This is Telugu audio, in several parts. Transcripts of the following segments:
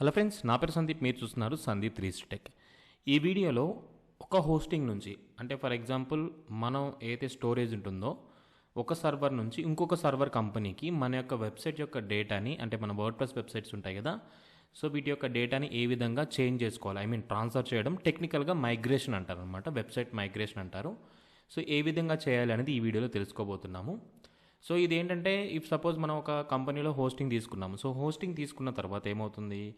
హలో ఫ్రెండ్స్ నా పేరు సందీప్ మీరు చూస్తున్నారు సందీప్ త్రీ టెక్. ఈ వీడియోలో ఒక హోస్టింగ్ నుంచి అంటే ఫర్ ఎగ్జాంపుల్ మనం ఏదైతే స్టోరేజ్ ఉంటుందో ఒక సర్వర్ నుంచి ఇంకొక సర్వర్ కంపెనీకి మన యొక్క వెబ్సైట్ యొక్క డేటాని అంటే మన వర్డ్ ప్లస్ వెబ్సైట్స్ ఉంటాయి కదా సో వీటి యొక్క డేటాని ఏ విధంగా చేంజ్ చేసుకోవాలి? ఐ మీన్ ట్రాన్స్ఫర్ చేయడం టెక్నికల్గా మైగ్రేషన్ అంటారు అనమాట వెబ్సైట్ మైగ్రేషన్ అంటారు. సో ఏ విధంగా చేయాలి అనేది ఈ వీడియోలో తెలుసుకోబోతున్నాము. సో ఇది ఏంటంటే ఇఫ్ సపోజ్ మనం ఒక కంపెనీలో హోస్టింగ్ తీసుకున్నాము. సో హోస్టింగ్ తీసుకున్న తర్వాత ఏమవుతుంది?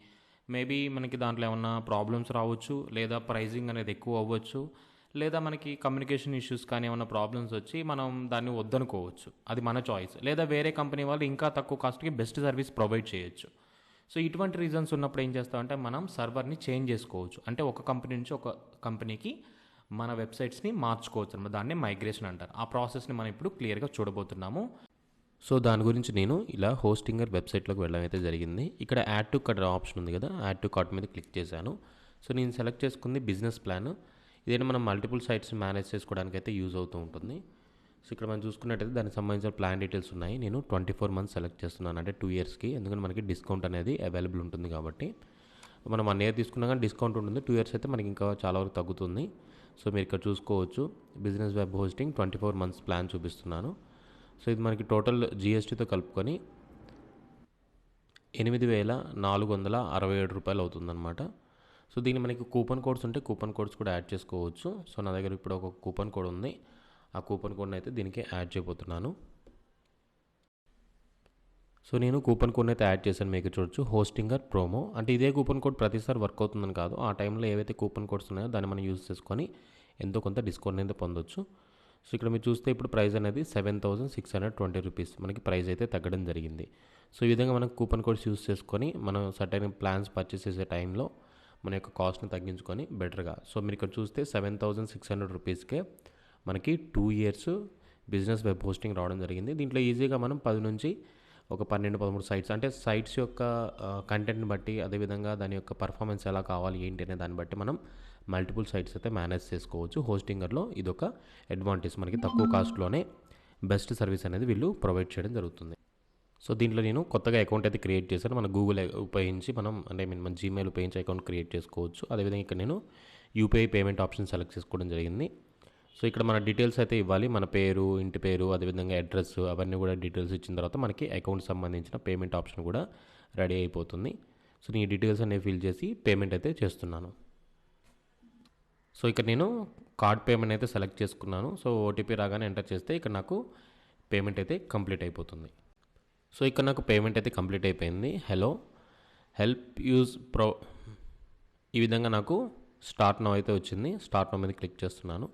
మేబీ మనకి దాంట్లో ఏమన్నా ప్రాబ్లమ్స్ రావచ్చు లేదా ప్రైజింగ్ అనేది ఎక్కువ అవ్వచ్చు లేదా మనకి కమ్యూనికేషన్ ఇష్యూస్ కానీ ఏమైనా ప్రాబ్లమ్స్ వచ్చి మనం దాన్ని వద్దనుకోవచ్చు. అది మన చాయిస్ లేదా వేరే కంపెనీ వాళ్ళు ఇంకా తక్కువ కాస్ట్కి బెస్ట్ సర్వీస్ ప్రొవైడ్ చేయొచ్చు. సో ఇటువంటి రీజన్స్ ఉన్నప్పుడు ఏం చేస్తామంటే మనం సర్వర్ని చేంజ్ చేసుకోవచ్చు. అంటే ఒక కంపెనీ నుంచి ఒక కంపెనీకి మన వెబ్సైట్స్ని మార్చుకోవచ్చు అనమాట దాన్నే మైగ్రేషన్ అంటారు. ఆ ప్రాసెస్ని మనం ఇప్పుడు క్లియర్గా చూడబోతున్నాము. సో దాని గురించి నేను ఇలా హోస్టింగర్ వెబ్సైట్లోకి వెళ్ళడం అయితే జరిగింది. ఇక్కడ యాడ్ టు కట్ ఆప్షన్ ఉంది కదా యాడ్ టు కార్ట్ మీద క్లిక్ చేశాను. సో నేను సెలెక్ట్ చేసుకుంది బిజినెస్ ప్లాన్. ఇదేనా మనం మల్టిపుల్ సైట్స్ మేనేజ్ చేసుకోవడానికి అయితే యూజ్ అవుతూ ఉంటుంది. సో ఇక్కడ మనం చూసుకున్నట్టయితే దానికి సంబంధించిన ప్లాన్ డీటెయిల్స్ ఉన్నాయి. నేను ట్వంటీ ఫోర్ మంత్స్ సెలెక్ట్ చేస్తున్నాను. అంటే టూ ఇయర్స్కి. ఎందుకంటే మనకి డిస్కౌంట్ అనేది అవైలబుల్ ఉంటుంది కాబట్టి. మనం వన్ ఇయర్ తీసుకున్నా కానీ డిస్కౌంట్ ఉంటుంది. టూ ఇయర్స్ అయితే మనకి ఇంకా చాలా వరకు తగ్గుతుంది. సో మీరు ఇక్కడ చూసుకోవచ్చు. Business web hosting twenty four months plan చూపిస్తున్నాను. సో ఇది మనకి టోటల్ జిఎస్టీతో కలుపుకొని ఎనిమిది వేల నాలుగు వందల అరవై ఏడు రూపాయలు అవుతుందన్నమాట. సో దీన్ని మనకి కూపన్ కోడ్స్ ఉంటే కూపన్ కోడ్స్ కూడా యాడ్ చేసుకోవచ్చు. సో నా దగ్గర ఇప్పుడు ఒక కూపన్ కోడ్ ఉంది. ఆ కూపన్ కోడ్ని అయితే దీనికి యాడ్ చేయబోతున్నాను. సో నేను కూపన్ కోడ్ అయితే యాడ్ చేశాను మీకు చూడొచ్చు. Hostinger promo. అంటే ఇదే కూపన్ కోడ్ ప్రతిసారి వర్క్ అవుతుందని కాదు. ఆ టైంలో ఏవైతే కూపన్ కోడ్స్ ఉన్నాయో దాన్ని మనం యూజ్ చేసుకొని ఎంతో కొంత డిస్కౌంట్ అయితే పొందొచ్చు. సో ఇక్కడ మీరు చూస్తే ఇప్పుడు ప్రైస్ అనేది seven thousand six hundred twenty rupees. మనకి ప్రైస్ అయితే తగ్గడం జరిగింది. సో ఈ విధంగా మనం కూపన్ కోడ్స్ యూస్ చేసుకొని మనం సర్టైన్ ప్లాన్స్ పర్చేస్ చేసే టైంలో మన యొక్క కాస్ట్ని తగ్గించుకొని బెటర్గా. సో మీరు ఇక్కడ చూస్తే సెవెన్ థౌసండ్ సిక్స్ హండ్రెడ్ రూపీస్కే మనకి two years business web hosting రావడం జరిగింది. దీంట్లో ఈజీగా మనం పది నుంచి ఒక పన్నెండు పదమూడు సైట్స్ అంటే సైట్స్ యొక్క కంటెంట్ని బట్టి అదేవిధంగా దాని యొక్క పర్ఫార్మెన్స్ ఎలా కావాలి ఏంటి అనే దాన్ని బట్టి మనం మల్టిపుల్ సైట్స్ అయితే మేనేజ్ చేసుకోవచ్చు. హోస్టింగర్లో ఇదొక అడ్వాంటేజ్ మనకి తక్కువ కాస్ట్లోనే బెస్ట్ సర్వీస్ అనేది వీళ్ళు ప్రొవైడ్ చేయడం జరుగుతుంది. సో దీంట్లో నేను కొత్తగా అకౌంట్ అయితే క్రియేట్ చేశాను. మన గూగుల్ ఉపయోగించి మనం అంటే మీన్ మన జీమెయిల్ ఉపయోగించి అకౌంట్ క్రియేట్ చేసుకోవచ్చు. అదేవిధంగా ఇక్కడ నేను యూపీఐ పేమెంట్ ఆప్షన్ సెలెక్ట్ చేసుకోవడం జరిగింది. సో ఇక్కడ మన డీటెయిల్స్ అయితే ఇవ్వాలి. మన పేరు ఇంటి పేరు అదేవిధంగా అడ్రస్ అవన్నీ కూడా డీటెయిల్స్ ఇచ్చిన తర్వాత మనకి అకౌంట్ సంబంధించిన పేమెంట్ ఆప్షన్ కూడా రెడీ అయిపోతుంది. సో నేను ఈ డీటెయిల్స్ అనేవి ఫిల్ చేసి పేమెంట్ అయితే చేస్తున్నాను. సో ఇక్కడ నేను కార్డ్ పేమెంట్ అయితే సెలెక్ట్ చేసుకున్నాను. సో ఓటీపీ రాగానే ఎంటర్ చేస్తే ఇక్కడ నాకు పేమెంట్ అయితే కంప్లీట్ అయిపోతుంది. సో ఇక్కడ నాకు పేమెంట్ అయితే కంప్లీట్ అయిపోయింది. హలో హెల్ప్ యూజ్ ప్రో ఈ విధంగా నాకు స్టార్ట్ నో అయితే వచ్చింది. స్టార్ట్ నో మీద క్లిక్ చేస్తున్నాను.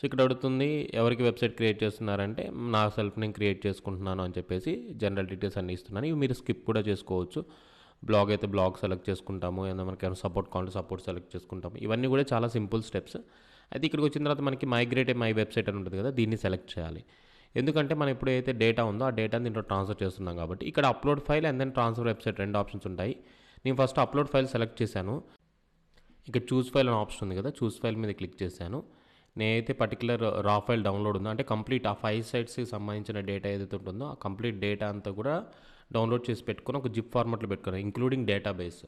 సో ఇక్కడ అడుగుతుంది ఎవరికి వెబ్సైట్ క్రియేట్ చేస్తున్నారంటే నా సెల్ఫ్ నేను క్రియేట్ చేసుకుంటున్నాను అని చెప్పేసి జనరల్ డీటెయిల్స్ అన్ని ఇస్తున్నాను. ఇవి మీరు స్కిప్ కూడా చేసుకోవచ్చు. బ్లాగ్ అయితే బ్లాగ్ సెలెక్ట్ చేసుకుంటాము ఏదైనా మనకి ఏమైనా సపోర్ట్ కావాలంటే సపోర్ట్ సెలెక్ట్ చేసుకుంటాము. ఇవన్నీ కూడా చాలా సింపుల్ స్టెప్స్. అయితే ఇక్కడికి వచ్చిన తర్వాత మనకి మైగ్రేట్ మై వెబ్సైట్ అని ఉంటుంది కదా దీన్ని సెలెక్ట్ చేయాలి. ఎందుకంటే మనం ఇప్పుడు డేటా ఉందో ఆ డేటాని దీంట్లో ట్రాన్స్ఫర్ చేస్తున్నాం కాబట్టి ఇక్కడ upload file and then transfer website రెండు ఆప్షన్స్ ఉంటాయి. నేను ఫస్ట్ అప్లోడ్ ఫైల్ సెలెక్ట్ చేశాను. ఇక్కడ చూస్ ఫైల్ అనే ఆప్షన్ ఉంది కదా చూస్ ఫైల్ మీద క్లిక్ చేశాను. నేనైతే పర్టికులర్ రా ఫైల్ డౌన్లోడ్ ఉందో. అంటే కంప్లీట్ ఆ ఫైవ్ సైట్స్కి సంబంధించిన డేటా ఏదైతే ఉంటుందో ఆ కంప్లీట్ డేటా అంతా కూడా డౌన్లోడ్ చేసి పెట్టుకొని ఒక జిప్ ఫార్మాట్లో పెట్టుకున్నాను ఇంక్లూడింగ్ డేటాబేస్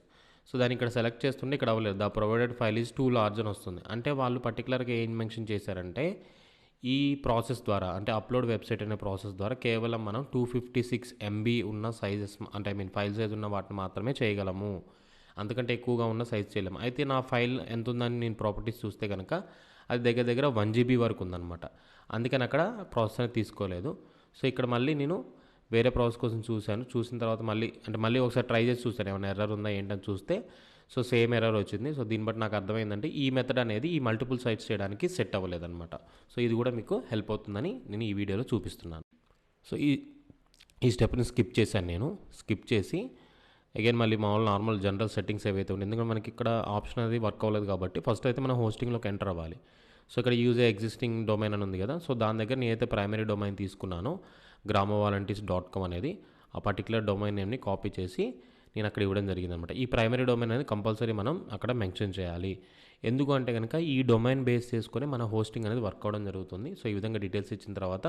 సో దాన్ని ఇక్కడ సెలెక్ట్ చేస్తుంటే ఇక్కడ అవ్వలేదు. The provided file is too large అని వస్తుంది. అంటే వాళ్ళు పర్టికులర్గా ఏం మెన్షన్ చేశారంటే ఈ ప్రాసెస్ ద్వారా అంటే అప్లోడ్ వెబ్సైట్ అనే ప్రాసెస్ ద్వారా కేవలం మనం టూ ఫిఫ్టీ సిక్స్ ఎంబీ ఉన్న సైజెస్ అంటే ఐ మీన్ ఫైల్ సైజ్ ఉన్న వాటిని మాత్రమే చేయగలము. అంతకంటే ఎక్కువగా ఉన్న సైజ్ చేయలేము. అయితే నా ఫైల్ ఎంత ఉందని నేను ప్రాపర్టీస్ చూస్తే కనుక అది దగ్గర దగ్గర వన్ జీబీ వరకు ఉందన్నమాట అందుకని అక్కడ ప్రాసెస్ అనేది తీసుకోలేదు. సో ఇక్కడ మళ్ళీ నేను వేరే ప్రాసెస్ కోసం చూశాను. చూసిన తర్వాత మళ్ళీ అంటే మళ్ళీ ఒకసారి ట్రై చేసి చూశాను. ఏమైనా ఎర్రర్ ఉందా ఏంటని చూస్తే సో సేమ్ ఎర్రర్ వచ్చింది. సో దీన్ని బట్టి నాకు అర్థమైందంటే ఈ మెథడ్ అనేది ఈ మల్టిపుల్ సైట్స్ చేయడానికి సెట్ అవ్వలేదన్నమాట సో ఇది కూడా మీకు హెల్ప్ అవుతుందని నేను ఈ వీడియోలో చూపిస్తున్నాను. సో ఈ ఈ స్టెప్ని స్కిప్ చేశాను నేను. స్కిప్ చేసి అగైన్ మళ్ళీ మామూలు నార్మల్ జనరల్ సెట్టింగ్స్ ఏవైతే ఉన్నాయి ఎందుకంటే మనకి ఇక్కడ ఆప్షన్ అనేది వర్క్ అవ్వలేదు కాబట్టి ఫస్ట్ అయితే మనం హోస్టింగ్లోకి ఎంటర్ అవ్వాలి. సో ఇక్కడ యూజ్ ఎగ్జిస్టింగ్ డొమైన్ అని ఉంది కదా సో దాని దగ్గర నేనైతే ప్రైమరీ డొమైన్ తీసుకున్నాను గ్రామ వాలంటీర్స్ డాట్ కామ్ అనేది. ఆ పర్టికులర్ డొమైన్ నేమ్ని కాపీ చేసి నేను అక్కడ ఇవ్వడం జరిగింది అనమాట ఈ ప్రైమరీ డొమైన్ అనేది కంపల్సరీ మనం అక్కడ మెన్షన్ చేయాలి. ఎందుకు అంటే కనుక ఈ డొమైన్ బేస్ చేసుకొని మన హోస్టింగ్ అనేది వర్క్ అవ్వడం జరుగుతుంది. సో ఈ విధంగా డీటెయిల్స్ ఇచ్చిన తర్వాత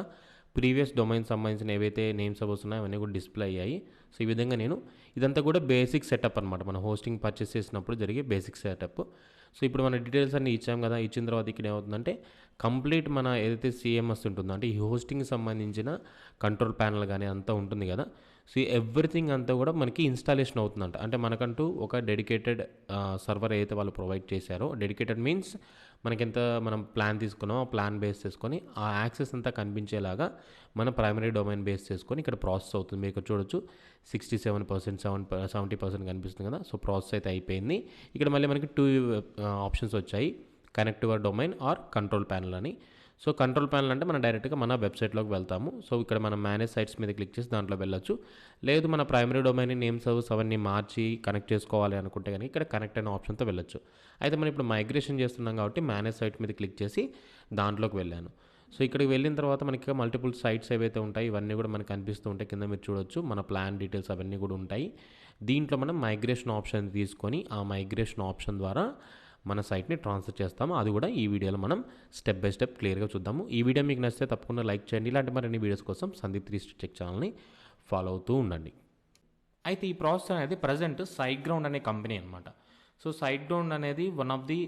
ప్రీవియస్ డొమైన్ సంబంధించిన ఏవైతే నేమ్స్ అవర్స్ అవన్నీ కూడా డిస్ప్లే అయ్యాయి. సో ఈ విధంగా నేను ఇదంతా కూడా బేసిక్ సెటప్ అనమాట మన హోస్టింగ్ పర్చేస్ చేసినప్పుడు జరిగే బేసిక్ సెటప్. సో ఇప్పుడు మన డీటెయిల్స్ అన్ని ఇచ్చాం కదా ఇచ్చిన తర్వాత ఇక్కడ ఏమవుతుందంటే కంప్లీట్ మన ఏదైతే సిఎంఎస్ ఉంటుందో అంటే ఈ హోస్టింగ్కి సంబంధించిన కంట్రోల్ ప్యానల్ కానీ అంతా ఉంటుంది కదా సో ఎవ్రీథింగ్ అంతా కూడా మనకి ఇన్స్టాలేషన్ అవుతుందంట. అంటే మనకంటూ ఒక డెడికేటెడ్ సర్వర్ ఏదైతే వాళ్ళు ప్రొవైడ్ చేశారో డెడికేటెడ్ మీన్స్ మనకెంత మనం ప్లాన్ తీసుకున్నామో ఆ ప్లాన్ బేస్ చేసుకొని ఆ యాక్సెస్ అంతా కనిపించేలాగా మన ప్రైమరీ డొమైన్ బేస్ చేసుకొని ఇక్కడ ప్రాసెస్ అవుతుంది. మీకు ఇక్కడ చూడొచ్చు sixty seven percent seven seventy percent కనిపిస్తుంది కదా. సో ప్రాసెస్ అయితే అయిపోయింది. ఇక్కడ మళ్ళీ మనకి టూ ఆప్షన్స్ వచ్చాయి. Connect your domain or control panel అని. సో కంట్రోల్ ప్యానల్ అంటే మనం డైరెక్ట్గా మన వెబ్సైట్లోకి వెళ్తాము. సో ఇక్కడ మనం మేనేజ్ సైట్స్ మీద క్లిక్ చేసి దాంట్లో వెళ్ళొచ్చు. లేదు మన ప్రైమరీ డొమైన్ నేమ్ సర్వీస్ అవన్నీ మార్చి కనెక్ట్ చేసుకోవాలి అనుకుంటే కానీ ఇక్కడ కనెక్ట్ అయిన ఆప్షన్తో వెళ్ళొచ్చు. అయితే మనం ఇప్పుడు మైగ్రేషన్ చేస్తున్నాం కాబట్టి మేనేజ్ సైట్ మీద క్లిక్ చేసి దాంట్లోకి వెళ్ళాను. సో ఇక్కడికి వెళ్ళిన తర్వాత మనకి మల్టిపుల్ సైట్స్ ఏవైతే ఉంటాయి ఇవన్నీ కూడా మనకు కనిపిస్తూ ఉంటాయి కింద మీరు చూడొచ్చు. మన ప్లాన్ డీటెయిల్స్ అవన్నీ కూడా ఉంటాయి. దీంట్లో మనం మైగ్రేషన్ ఆప్షన్ తీసుకొని ఆ మైగ్రేషన్ ఆప్షన్ ద్వారా మన సైట్ని ట్రాన్స్ఫర్ చేస్తాము. అది కూడా ఈ వీడియోలో మనం స్టెప్ బై స్టెప్ క్లియర్గా చూద్దాము. ఈ వీడియో మీకు నచ్చితే తప్పకుండా లైక్ చేయండి. ఇలాంటి మరిన్ని వీడియోస్ కోసం సందీప్ త్రీ చెక్ ఛానల్ని ఫాలో అవుతూ ఉండండి. అయితే ఈ ప్రాసెస్ అనేది ప్రజెంట్ సైగ్రౌండ్ గ్రౌండ్ అనే కంపెనీ అనమాట సో సైగ్రౌండ్ గ్రౌండ్ అనేది one of the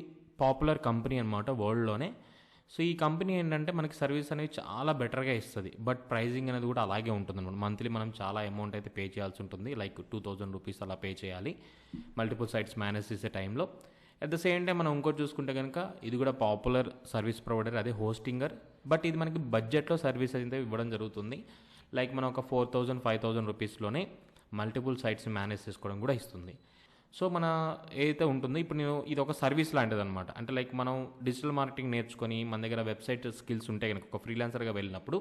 popular company అనమాట వరల్డ్లోనే. సో ఈ కంపెనీ ఏంటంటే మనకి సర్వీస్ అనేది చాలా బెటర్గా ఇస్తుంది. బట్ ప్రైజింగ్ అనేది కూడా అలాగే ఉంటుంది అనమాట మంత్లీ మనం చాలా అమౌంట్ అయితే పే చేయాల్సి ఉంటుంది. లైక్ టూ థౌజండ్ రూపీస్ అలా పే చేయాలి. మల్టిపుల్ సైట్స్ మేనేజ్ చేసే టైంలో అట్ ద సేమ్ టైం మనం ఇంకోటి చూసుకుంటే కనుక ఇది కూడా పాపులర్ సర్వీస్ ప్రొవైడర్ అదే హోస్టింగర్ బట్ ఇది మనకి బడ్జెట్లో సర్వీస్ అయితే ఇవ్వడం జరుగుతుంది. లైక్ మనం ఒక ఫోర్ థౌజండ్ ఫైవ్ థౌజండ్ రూపీస్లోనే మల్టిపుల్ సైట్స్ మేనేజ్ చేసుకోవడం కూడా ఇస్తుంది. సో మన ఏదైతే ఉంటుందో ఇప్పుడు నేను ఇది ఒక సర్వీస్ లాంటిది అనమాట అంటే లైక్ మనం డిజిటల్ మార్కెటింగ్ నేర్చుకొని మన దగ్గర వెబ్సైట్ స్కిల్స్ ఉంటే కనుక ఒక ఫ్రీలాన్సర్గా వెళ్ళినప్పుడు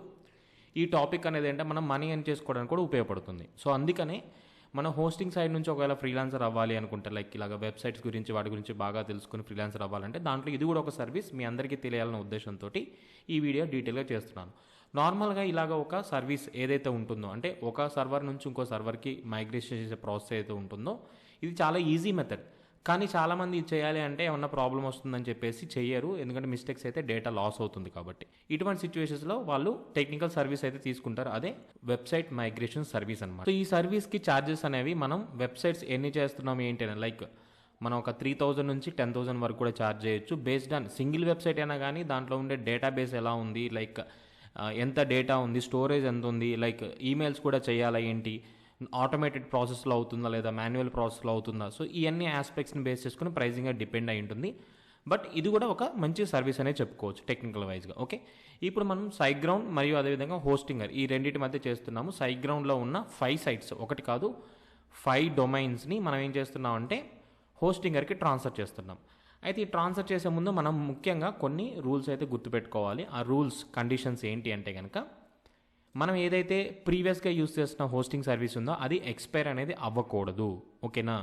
ఈ టాపిక్ అనేది ఏంటంటే మనం మనీ ఎర్న్ చేసుకోవడానికి కూడా ఉపయోగపడుతుంది. సో అందుకనే మనం హోస్టింగ్ సైడ్ నుంచి ఒకవేళ ఫ్రీలాన్సర్ అవ్వాలి అనుకుంటే లైక్ ఇలాగ వెబ్సైట్స్ గురించి వాటి గురించి బాగా తెలుసుకుని ఫ్రీలాన్సర్ అవ్వాలంటే దాంట్లో ఇది కూడా ఒక సర్వీస్ మీ అందరికీ తెలియాలన్న ఉద్దేశంతో ఈ వీడియో డీటెయిల్గా చేస్తున్నాను. నార్మల్గా ఇలాగ ఒక సర్వీస్ ఏదైతే ఉంటుందో అంటే ఒక సర్వర్ నుంచి ఇంకో సర్వర్కి మైగ్రేషన్ చేసే ప్రాసెస్ ఏదైతే ఉంటుందో ఇది చాలా ఈజీ మెథడ్ కానీ చాలామంది ఇది చేయాలి అంటే ఏమన్నా ప్రాబ్లం వస్తుందని చెప్పేసి చెయ్యరు. ఎందుకంటే మిస్టేక్స్ అయితే డేటా లాస్ అవుతుంది కాబట్టి. ఇటువంటి సిచ్యువేషన్స్లో వాళ్ళు టెక్నికల్ సర్వీస్ అయితే తీసుకుంటారు. అదే వెబ్సైట్ మైగ్రేషన్ సర్వీస్ అనమాట సో ఈ సర్వీస్కి ఛార్జెస్ అనేవి మనం వెబ్సైట్స్ ఎన్ని చేస్తున్నాం ఏంటి అని లైక్ మనం ఒక త్రీ థౌజండ్ నుంచి టెన్ థౌజండ్ వరకు కూడా ఛార్జ్ చేయొచ్చు. బేస్డ్ ఆన్ సింగిల్ వెబ్సైట్ అయినా కానీ దాంట్లో ఉండే డేటాబేస్ ఎలా ఉంది? లైక్ ఎంత డేటా ఉంది? స్టోరేజ్ ఎంత ఉంది? లైక్ ఈమెయిల్స్ కూడా చేయాలా ఏంటి? ఆటోమేటెడ్ ప్రాసెస్లో అవుతుందా లేదా మాన్యువల్ ప్రాసెస్లో అవుతుందా? సో ఇవన్నీ ఆస్పెక్ట్స్ని బేస్ చేసుకుని ప్రైజింగ్ డిపెండ్ అయి ఉంటుంది. బట్ ఇది కూడా ఒక మంచి సర్వీస్ అనే చెప్పుకోవచ్చు టెక్నికల్ వైజ్గా ఓకే ఇప్పుడు మనం సైగ్రౌండ్ మరియు అదేవిధంగా హోస్టింగర్ ఈ రెండింటి మధ్య చేస్తున్నాము. సైగ్రౌండ్లో ఉన్న ఫైవ్ సైట్స్ ఒకటి కాదు ఫైవ్ డొమైన్స్ని మనం ఏం చేస్తున్నాం అంటే హోస్టింగర్కి ట్రాన్స్ఫర్ చేస్తున్నాం. అయితే ఈ ట్రాన్స్ఫర్ చేసే ముందు మనం ముఖ్యంగా కొన్ని రూల్స్ అయితే గుర్తుపెట్టుకోవాలి. ఆ రూల్స్ కండిషన్స్ ఏంటి అంటే కనుక మనం ఏదైతే ప్రీవియస్గా యూస్ చేస్తున్న హోస్టింగ్ సర్వీస్ ఉందో అది ఎక్స్పైర్ అనేది అవ్వకూడదు. ఓకేనా?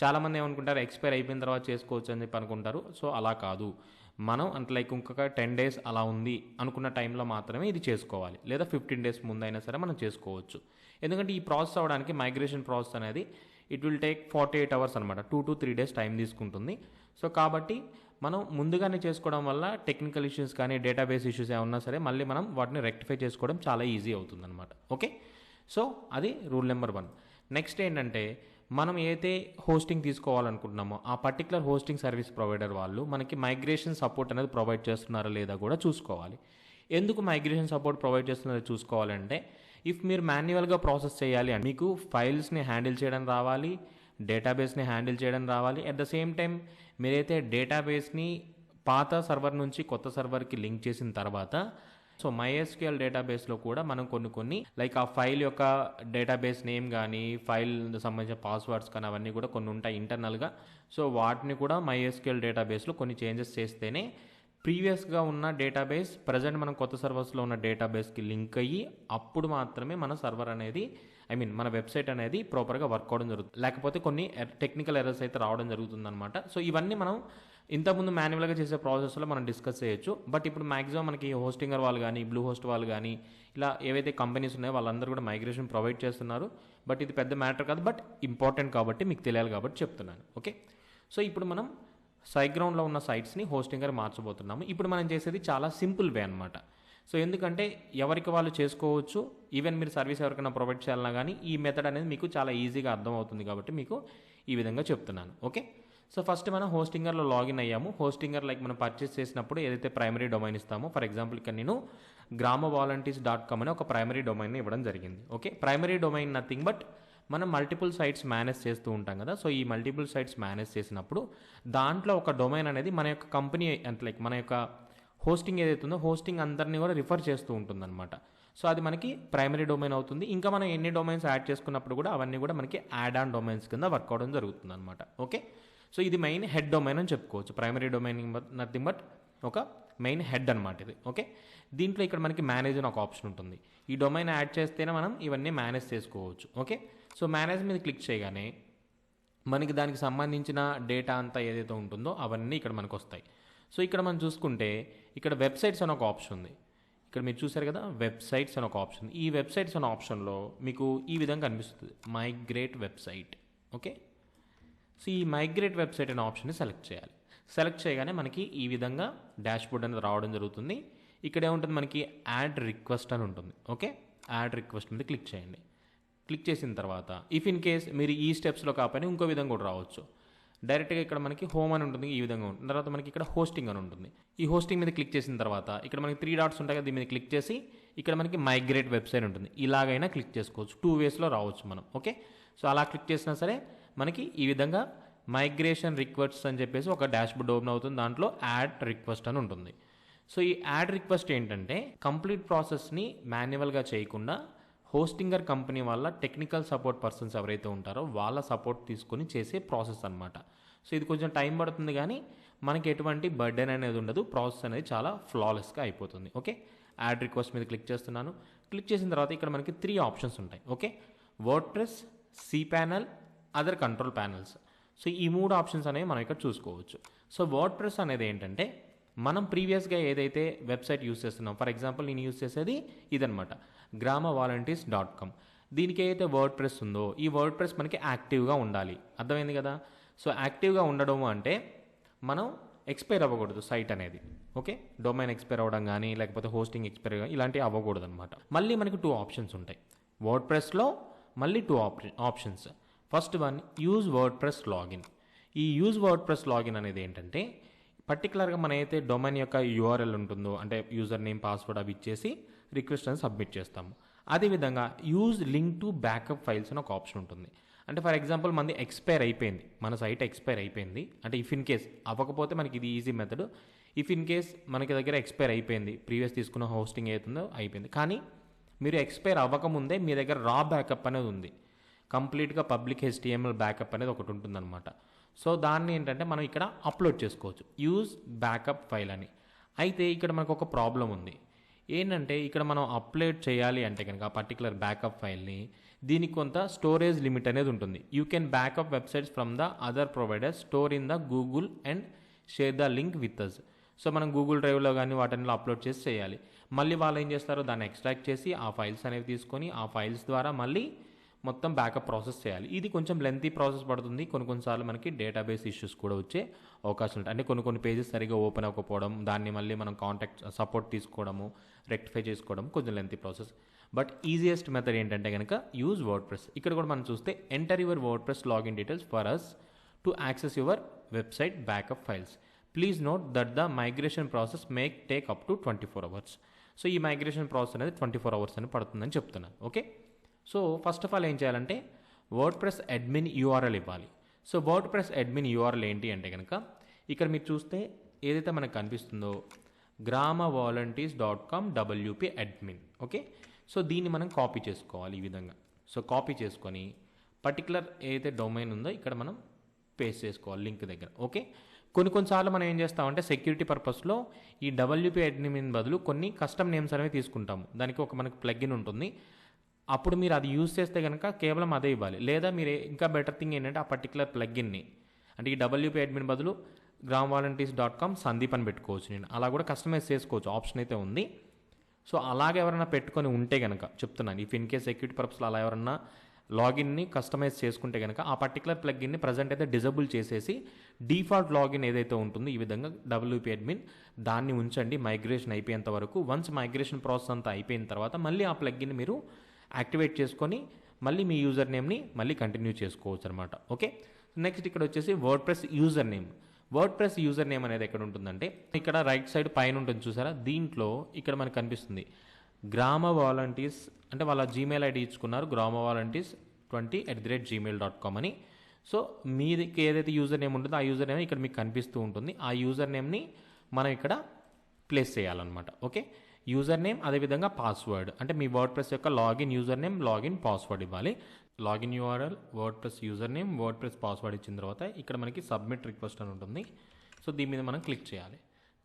చాలామంది ఏమనుకుంటారు ఎక్స్పైర్ అయిపోయిన తర్వాత చేసుకోవచ్చు అని చెప్పి అనుకుంటారు. సో అలా కాదు. మనం అంటే లైక్ ఇంకొక టెన్ డేస్ అలా ఉంది అనుకున్న టైంలో మాత్రమే ఇది చేసుకోవాలి. లేదా ఫిఫ్టీన్ డేస్ ముందైనా సరే మనం చేసుకోవచ్చు. ఎందుకంటే ఈ ప్రాసెస్ అవ్వడానికి మైగ్రేషన్ ప్రాసెస్ అనేది it will take forty eight hours అనమాట two to three days time తీసుకుంటుంది. సో కాబట్టి మనం ముందుగానే చేసుకోవడం వల్ల టెక్నికల్ ఇష్యూస్ కానీ డేటాబేస్ ఇష్యూస్ ఏమన్నా సరే మళ్ళీ మనం వాటిని రెక్టిఫై చేసుకోవడం చాలా ఈజీ అవుతుందన్నమాట. ఓకే సో అది రూల్ నెంబర్ వన్ నెక్స్ట్ ఏంటంటే మనం ఏదైతే హోస్టింగ్ తీసుకోవాలనుకుంటున్నామో ఆ పర్టికులర్ హోస్టింగ్ సర్వీస్ ప్రొవైడర్ వాళ్ళు మనకి మైగ్రేషన్ సపోర్ట్ అనేది ప్రొవైడ్ చేస్తున్నారా లేదా కూడా చూసుకోవాలి. ఎందుకు మైగ్రేషన్ సపోర్ట్ ప్రొవైడ్ చేస్తున్నారో చూసుకోవాలంటే ఇఫ్ మీరు మాన్యువల్గా ప్రాసెస్ చేయాలి అని మీకు ఫైల్స్ని హ్యాండిల్ చేయడం రావాలి డేటాబేస్ని హ్యాండిల్ చేయడం రావాలి. అట్ ద సేమ్ టైం మీరైతే డేటాబేస్ని పాత సర్వర్ నుంచి కొత్త సర్వర్కి లింక్ చేసిన తర్వాత సో మైఎస్క్యూఎల్ డేటాబేస్లో కూడా మనం కొన్ని కొన్ని లైక్ ఆ ఫైల్ యొక్క డేటాబేస్ నేమ్ కానీ ఫైల్ సంబంధించిన పాస్వర్డ్స్ కానీ అవన్నీ కూడా కొన్ని ఉంటాయి ఇంటర్నల్గా. సో వాటిని కూడా మైఎస్క్యూఎల్ డేటాబేస్లో కొన్ని చేంజెస్ చేస్తేనే ప్రీవియస్గా ఉన్న డేటాబేస్ ప్రజెంట్ మనం కొత్త సర్వర్స్లో ఉన్న డేటాబేస్కి లింక్ అయ్యి అప్పుడు మాత్రమే మన సర్వర్ అనేది ఐ మీన్ మన వెబ్సైట్ అనేది ప్రాపర్గా వర్క్ అవడం జరుగుతుంది. లేకపోతే కొన్ని టెక్నికల్ ఎర్రర్స్ అయితే రావడం జరుగుతుంది అనమాట సో ఇవన్నీ మనం ఇంతకుముందు మాన్యువల్గా చేసే ప్రాసెస్లో మనం డిస్కస్ చేయొచ్చు. బట్ ఇప్పుడు మాక్సిమం మనకి హోస్టింగర్ వాళ్ళు కానీ బ్లూ హోస్ట్ వాళ్ళు కానీ ఇలా ఏవైతే కంపెనీస్ ఉన్నాయో వాళ్ళందరూ కూడా మైగ్రేషన్ ప్రొవైడ్ చేస్తున్నారు. బట్ ఇది పెద్ద మ్యాటర్ కాదు. బట్ ఇంపార్టెంట్ కాబట్టి మీకు తెలియాలి కాబట్టి చెప్తున్నాను. ఓకే? సో ఇప్పుడు మనం సైగ్రౌండ్లో ఉన్న సైట్స్ని హోస్టింగర్ మార్చబోతున్నాము. ఇప్పుడు మనం చేసేది చాలా సింపుల్ వే అనమాట సో ఎందుకంటే ఎవరికి వాళ్ళు చేసుకోవచ్చు ఈవెన్ మీరు సర్వీస్ ఎవరికైనా ప్రొవైడ్ చేయాలన్నా కానీ ఈ మెథడ్ అనేది మీకు చాలా ఈజీగా అర్థమవుతుంది కాబట్టి మీకు ఈ విధంగా చెప్తున్నాను. ఓకే సో ఫస్ట్ మనం హోస్టింగర్లో లాగిన్ అయ్యాము. హోస్టింగర్ లైక్ మనం పర్చేస్ చేసినప్పుడు ఏదైతే ప్రైమరీ డొమైన్ ఇస్తామో ఫర్ ఎగ్జాంపుల్ ఇక్కడ నేను గ్రామ వాలంటీర్స్ డాట్ కామ్ అనే ఒక ప్రైమరీ డొమైన్ ఇవ్వడం జరిగింది. Okay primary domain nothing but మనం మల్టిపుల్ సైట్స్ మేనేజ్ చేస్తూ ఉంటాం కదా. సో ఈ మల్టిపుల్ సైట్స్ మేనేజ్ చేసినప్పుడు దాంట్లో ఒక డొమైన్ అనేది మన యొక్క కంపెనీ అంటే లైక్ మన యొక్క హోస్టింగ్ ఏదైతే ఉందో హోస్టింగ్ అందరినీ కూడా రిఫర్ చేస్తూ ఉంటుందన్నమాట. సో అది మనకి ప్రైమరీ డొమైన్ అవుతుంది. ఇంకా మనం ఎన్ని డొమైన్స్ యాడ్ చేసుకున్నప్పుడు కూడా అవన్నీ కూడా మనకి యాడ్ ఆన్ డొమైన్స్ కింద వర్క్ అవడం జరుగుతుంది అనమాట ఓకే? సో ఇది మెయిన్ హెడ్ డొమైన్ అని చెప్పుకోవచ్చు. ప్రైమరీ డొమైన్ నథింగ్ బట్ ఒక మెయిన్ హెడ్ అనమాట ఇది. ఓకే? దీంట్లో ఇక్కడ మనకి మేనేజ్ అని ఒక ఆప్షన్ ఉంటుంది. ఈ డొమైన్ యాడ్ చేస్తేనే మనం ఇవన్నీ మేనేజ్ చేసుకోవచ్చు. ఓకే? సో మేనేజ్ మీద క్లిక్ చేయగానే మనకి దానికి సంబంధించిన డేటా అంతా ఏదైతే ఉంటుందో అవన్నీ ఇక్కడ మనకు వస్తాయి సో ఇక్కడ మనం చూసుకుంటే ఇక్కడ వెబ్సైట్స్ అని ఒక ఆప్షన్ ఉంది. ఇక్కడ మీరు చూసారు కదా వెబ్సైట్స్ అని ఒక ఆప్షన్ ఈ వెబ్సైట్స్ అనే ఆప్షన్లో మీకు ఈ విధంగా కనిపిస్తుంది మైగ్రేట్ వెబ్సైట్. ఓకే? సో ఈ మైగ్రేట్ వెబ్సైట్ అనే ఆప్షన్ని సెలెక్ట్ చేయాలి. సెలెక్ట్ చేయగానే మనకి ఈ విధంగా డాష్బోర్డ్ అనేది రావడం జరుగుతుంది. ఇక్కడ ఏముంటుంది? మనకి యాడ్ రిక్వెస్ట్ అని ఉంటుంది. ఓకే? యాడ్ రిక్వెస్ట్ మీద క్లిక్ చేయండి. క్లిక్ చేసిన తర్వాత ఇఫ్ ఇన్ కేస్ మీరు ఈ స్టెప్స్లో కాకపోయినా ఇంకో విధంగా కూడా రావచ్చు. డైరెక్ట్గా ఇక్కడ మనకి హోమ్ అని ఉంటుంది ఈ విధంగా ఉంటుంది. తర్వాత మనకి ఇక్కడ హోస్టింగ్ అని ఉంటుంది. ఈ హోస్టింగ్ మీద క్లిక్ చేసిన తర్వాత ఇక్కడ మనకి త్రీ డాట్స్ ఉంటాయి కదా దీని మీద క్లిక్ చేసి ఇక్కడ మనకి మైగ్రేట్ వెబ్సైట్ ఉంటుంది. ఇలాగైనా క్లిక్ చేసుకోవచ్చు. టూ వేస్లో రావచ్చు మనం. ఓకే? సో అలా క్లిక్ చేసినా సరే మనకి ఈ విధంగా మైగ్రేషన్ రిక్వెస్ట్ అని చెప్పేసి ఒక డాష్బోర్డ్ ఓపెన్ అవుతుంది. దాంట్లో యాడ్ రిక్వెస్ట్ అని ఉంటుంది. సో ఈ యాడ్ రిక్వెస్ట్ ఏంటంటే కంప్లీట్ ప్రాసెస్ని మాన్యువల్గా చేయకుండా హోస్టింగర్ కంపెనీ వల్ల టెక్నికల్ సపోర్ట్ పర్సన్స్ ఎవరైతే ఉంటారో వాళ్ళ సపోర్ట్ తీసుకొని చేసే ప్రాసెస్ అనమాట సో ఇది కొంచెం టైం పడుతుంది కానీ మనకి ఎటువంటి బర్డెన్ అనేది ఉండదు. ప్రాసెస్ అనేది చాలా ఫ్లాలెస్గా అయిపోతుంది. ఓకే? యాడ్ రిక్వెస్ట్ మీద క్లిక్ చేస్తున్నాను. క్లిక్ చేసిన తర్వాత ఇక్కడ మనకి త్రీ ఆప్షన్స్ ఉంటాయి. Okay? WordPress cPanel other control panels. So ఈ మూడు ఆప్షన్స్ అనేవి మనం ఇక్కడ చూసుకోవచ్చు. సో వర్డ్ ప్రెస్ అనేది ఏంటంటే మనం ప్రీవియస్గా ఏదైతే వెబ్సైట్ యూస్ చేస్తున్నాం ఫర్ ఎగ్జాంపుల్ నేను యూస్ చేసేది ఇదనమాట గ్రామ వాలంటీర్స్ డాట్ కామ్. దీనికి ఏదైతే వర్డ్ ప్రెస్ ఉందో ఈ వర్డ్ ప్రెస్ మనకి యాక్టివ్గా ఉండాలి. అర్థమైంది కదా? సో యాక్టివ్గా ఉండడం అంటే మనం ఎక్స్పైర్ అవ్వకూడదు సైట్ అనేది ఓకే? డొమైన్ ఎక్స్పైర్ అవ్వడం కానీ లేకపోతే హోస్టింగ్ ఎక్స్పైర్ ఇలాంటివి అవ్వకూడదు అనమాట మళ్ళీ మనకి టూ ఆప్షన్స్ ఉంటాయి. వర్డ్ ప్రెస్లో మళ్ళీ two options. First one use WordPress login. ఈ యూజ్ వర్డ్ ప్రెస్ లాగిన్ అనేది ఏంటంటే పర్టికులర్గా మన అయితే డొమైన్ యొక్క యూఆర్ఎల్ ఉంటుందో అంటే యూజర్ నేమ్ పాస్వర్డ్ అవి ఇచ్చేసి రిక్వెస్ట్ అని సబ్మిట్ చేస్తాము. అదేవిధంగా use link to backup files అని ఒక ఆప్షన్ ఉంటుంది. అంటే ఫర్ ఎగ్జాంపుల్ మనది ఎక్స్పైర్ అయిపోయింది మన సైట్ ఎక్స్పైర్ అయిపోయింది. అంటే ఇఫ్ ఇన్ కేస్ అవ్వకపోతే మనకి ఇది easy method. If in case మనకి దగ్గర ఎక్స్పైర్ అయిపోయింది ప్రీవియస్ తీసుకున్న హోస్టింగ్ అవుతుందో అయిపోయింది. కానీ మీరు ఎక్స్పైర్ అవ్వకముందే మీ దగ్గర రా బ్యాకప్ అనేది ఉంది. కంప్లీట్గా పబ్లిక్ హెచ్టిఎంఎల్ బ్యాకప్ అనేది ఒకటి ఉంటుందన్నమాట. సో దాన్ని ఏంటంటే మనం ఇక్కడ అప్లోడ్ చేసుకోవచ్చు. యూజ్ బ్యాకప్ ఫైల్ అని. అయితే ఇక్కడ మనకు ఒక ప్రాబ్లం ఉంది. ఏంటంటే ఇక్కడ మనం అప్లోడ్ చేయాలి అంటే కనుక ఆ పర్టికులర్ బ్యాకప్ ఫైల్ని దీనికి కొంత స్టోరేజ్ లిమిట్ అనేది ఉంటుంది. You can backup websites from the other providers store in the Google and share the link with us so మనం గూగుల్ డ్రైవ్లో కానీ వాటిని అప్లోడ్ చేసి చేయాలి. మళ్ళీ వాళ్ళు ఏం చేస్తారో దాన్ని ఎక్స్ట్రాక్ట్ చేసి ఆ ఫైల్స్ అనేవి తీసుకొని ఆ ఫైల్స్ ద్వారా మళ్ళీ మొత్తం బ్యాకప్ ప్రాసెస్ చేయాలి. ఇది కొంచెం లెంతీ ప్రాసెస్ పడుతుంది. కొన్ని కొన్నిసార్లు మనకి డేటాబేస్ ఇష్యూస్ కూడా వచ్చే అవకాశం ఉంటాయి అంటే కొన్ని కొన్ని పేజెస్ సరిగా ఓపెన్ అవ్వకపోవడం దాన్ని మళ్ళీ మనం కాంటాక్ట్ సపోర్ట్ తీసుకోవడము రెక్టిఫై చేసుకోవడం కొంచెం lengthy process but easiest method ఏంటంటే కనుక యూజ్ వర్డ్ ప్రెస్ ఇక్కడ కూడా మనం చూస్తే enter your WordPress login details for us to access your website backup files please note that the migration process make take up to twenty four hours so ఈ మైగ్రేషన్ ప్రాసెస్ అనేది ట్వంటీ ఫోర్ అవర్స్ అని పడుతుందని చెప్తున్నాను. Okay so first of all ఏం చేయాలంటే వర్డ్ ప్రెస్ అడ్మిన్ యూఆర్ఎల్ ఇవ్వాలి. So word press admin URL ఏంటి అంటే కనుక ఇక్కడ మీరు చూస్తే ఏదైతే మనకు కనిపిస్తుందో గ్రామ volunteers dot com WP admin okay? So దీన్ని మనం కాపీ చేసుకోవాలి ఈ విధంగా. సో కాపీ చేసుకొని పర్టికులర్ ఏదైతే డొమైన్ ఉందో ఇక్కడ మనం పేస్ట్ చేసుకోవాలి లింక్ దగ్గర. ఓకే? కొన్ని కొన్నిసార్లు మనం ఏం చేస్తామంటే సెక్యూరిటీ పర్పస్లో ఈ డబ్ల్యూపీ అడ్మిన్ బదులు కొన్ని కస్టమ్ నేమ్స్ అనేవి తీసుకుంటాము. దానికి ఒక మనకు ప్లగ్ఇన్ ఉంటుంది. అప్పుడు మీరు అది యూజ్ చేస్తే కనుక కేవలం అదే ఇవ్వాలి. లేదా మీరు ఇంకా బెటర్ థింగ్ ఏంటంటే ఆ పర్టికులర్ ప్లగ్గిన్ని అంటే ఈ డబ్ల్యూపీ అడ్మిన్ బదులు gram volunteers dot com Sandeep అని పెట్టుకోవచ్చు నేను. అలా కూడా కస్టమైజ్ చేసుకోవచ్చు. ఆప్షన్ అయితే ఉంది. సో అలాగే ఎవరైనా పెట్టుకొని ఉంటే కనుక చెప్తున్నాను. ఇఫ్ ఇన్ కేస్ సెక్యూరిటీ పర్పస్లో అలా ఎవరన్నా లాగిన్ని కస్టమైజ్ చేసుకుంటే కనుక ఆ పర్టికులర్ ప్లగ్గిన్ని ప్రజెంట్ అయితే డిజబుల్ చేసేసి డిఫాల్ట్ లాగిన్ ఏదైతే ఉంటుందో ఈ విధంగా డబ్ల్యూపీ అడ్మిన్ దాన్ని ఉంచండి. మైగ్రేషన్ అయిపోయేంత వరకు. వన్స్ మైగ్రేషన్ ప్రాసెస్ అంతా అయిపోయిన తర్వాత మళ్ళీ ఆ ప్లగ్గిన్ మీరు యాక్టివేట్ చేసుకొని మళ్ళీ మీ యూజర్ నేమ్ని మళ్ళీ కంటిన్యూ చేసుకోవచ్చు అనమాట ఓకే? నెక్స్ట్ ఇక్కడ వచ్చేసి WordPress user name. WordPress user name అనేది ఎక్కడ ఉంటుందంటే ఇక్కడ రైట్ సైడ్ పైన ఉంటుంది చూసారా? దీంట్లో ఇక్కడ మనకు కనిపిస్తుంది గ్రామ వాలంటీర్స్ అంటే వాళ్ళ జీమెయిల్ ఐడి ఇచ్చుకున్నారు గ్రామ volunteers twenty at the rate Gmail dot com అని. సో మీది ఏదైతే యూజర్ నేమ్ ఉంటుందో ఆ యూజర్ నేమ్ ఇక్కడ మీకు కనిపిస్తూ ఉంటుంది. ఆ యూజర్ నేమ్ని మనం ఇక్కడ ప్లేస్ చేయాలన్నమాట. ఓకే? యూజర్ నేమ్ అదేవిధంగా పాస్వర్డ్ అంటే మీ వర్డ్ ప్రెస్ యొక్క login user name login password ఇవ్వాలి. Login URL WordPress user name WordPress password ఇచ్చిన తర్వాత ఇక్కడ మనకి సబ్మిట్ రిక్వెస్ట్ అని ఉంటుంది. సో దీని మీద మనం క్లిక్ చేయాలి.